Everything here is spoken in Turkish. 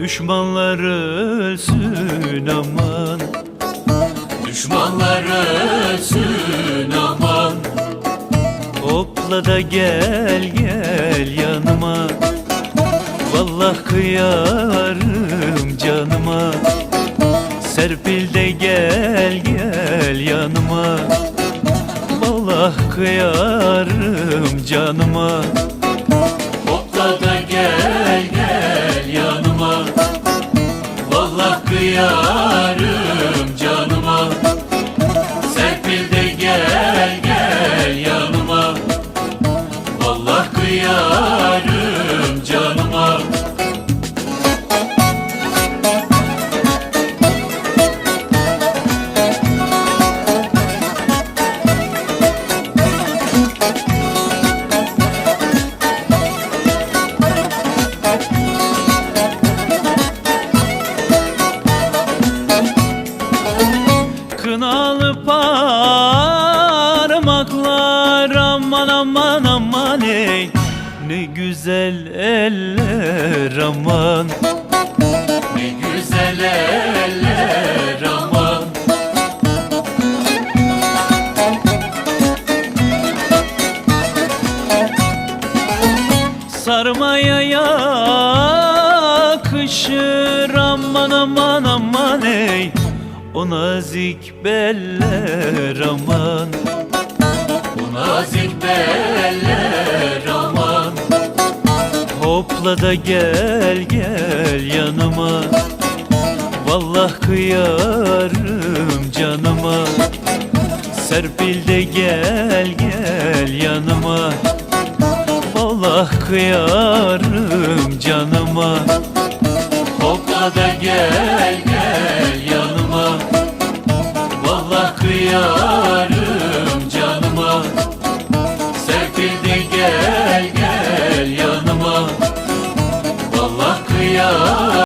Düşmanlar ölsün aman. Düşmanlar ölsün aman. Hopla da gel gel yanıma. Vallahi kıyarım canıma. Serpil de gel gel yanıma. Vallahi kıyarım canıma. Hopla da Hallelujah. Ne güzel eller aman. Ne güzel eller aman. Sarmaya yakışır aman aman aman ey. O nazik beller aman. Bu nazik beller Hopla da gel gel yanıma. Vallahi kıyarım canıma. Serpil de gel gel yanıma. Vallahi kıyarım canıma. Hopla da gel